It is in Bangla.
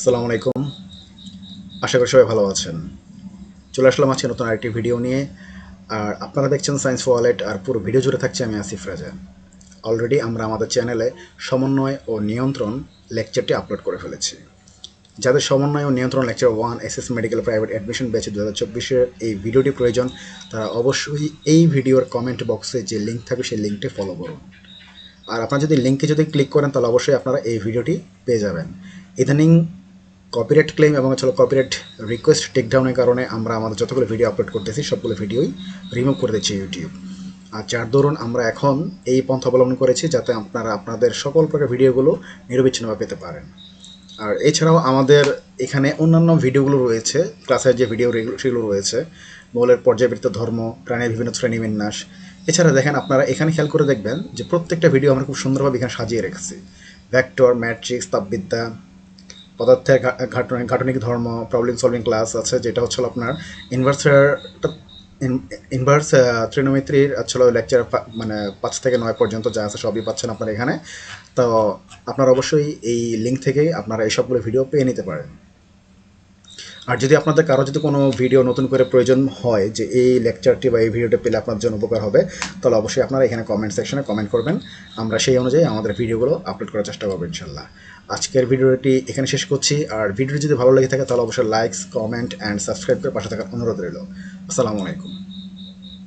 আসসালামু আলাইকুম। আশা করি সবাই ভালো আছেন। চলে আসলাম আজকে নতুন আরেকটি ভিডিও নিয়ে। আর আপনারা দেখছেন সায়েন্স ওয়ালেট আর পুরো ভিডিও জুড়ে থাকছে আমি আসিফ রাজা। অলরেডি আমরা আমাদের চ্যানেলে সমন্বয় ও নিয়ন্ত্রণ লেকচারটি আপলোড করে ফেলেছি। যাদের সমন্বয় ও নিয়ন্ত্রণ lecture one S S medical private admission batch দু হাজার চব্বিশের এই ভিডিওটি প্রয়োজন, তারা অবশ্যই এই ভিডিওর কমেন্ট বক্সে যে লিঙ্ক থাকবে সেই লিঙ্কটি ফলো করুন। আর আপনারা যদি লিঙ্কে যদি ক্লিক করেন, তাহলে অবশ্যই আপনারা এই ভিডিওটি পেয়ে যাবেন। ইদানিং কপিরাইট ক্লেম এবং হচ্ছে কপিরাইট রিকোয়েস্ট টেকডাউনের কারণে আমরা আমাদের যতগুলো ভিডিও আপলোড করতেছি, সবগুলো ভিডিওই রিমুভ করে দিচ্ছি ইউটিউব আর যার দরুন আমরা এখন এই পন্থা অবলম্বন করেছি যাতে আপনারা আপনাদের সকল প্রকার ভিডিওগুলো নিরবিচ্ছিন্নভাবে পেতে পারেন। আর এছাড়াও আমাদের এখানে অন্যান্য ভিডিওগুলো রয়েছে ক্লাসের যে ভিডিও সেগুলো রয়েছে, মৌলের পর্যায়বৃত্ত ধর্ম, প্রাণীর বিভিন্ন শ্রেণীবিন্যাস এছাড়া দেখেন আপনারা এখানে খেয়াল করে দেখবেন যে প্রত্যেকটা ভিডিও আমরা খুব সুন্দরভাবে এখানে সাজিয়ে রেখেছি। ভ্যাক্টর ম্যাট্রিক্স তাপবিদ্যা পদার্থের গাঠনিক ধর্ম প্রবলেম সলভিং ক্লাস আছে, যেটা হচ্ছিল আপনার ইনভার্সারটা ইনভার্স ত্রিনোমিত্রির আসলে লেকচার মানে পাঁচ থেকে নয় পর্যন্ত যা আছে সবই পাচ্ছেন আপনার এখানে। তো আপনারা অবশ্যই এই লিঙ্ক থেকেই আপনারা এই সবগুলো ভিডিও পেয়ে নিতে পারেন। আর যদি আপনাদের কারও যদি কোনো ভিডিও নতুন করে প্রয়োজন হয় যে এই লেকচারটি বা এই ভিডিওটা পেলে আপনার জন্য উপকার হবে, তাহলে অবশ্যই আপনারা এখানে কমেন্ট সেকশনে কমেন্ট করবেন। আমরা সেই অনুযায়ী আমাদের ভিডিওগুলো আপলোড করার চেষ্টা করব ইনশাল্লাহ। আজকের ভিডিওটি এখানে শেষ করছি। আর ভিডিওটি যদি ভালো লেগে থাকে, তাহলে অবশ্যই লাইকস কমেন্ট অ্যান্ড সাবস্ক্রাইব করে পাশে থাকার অনুরোধ রইল। আসসালামু আলাইকুম।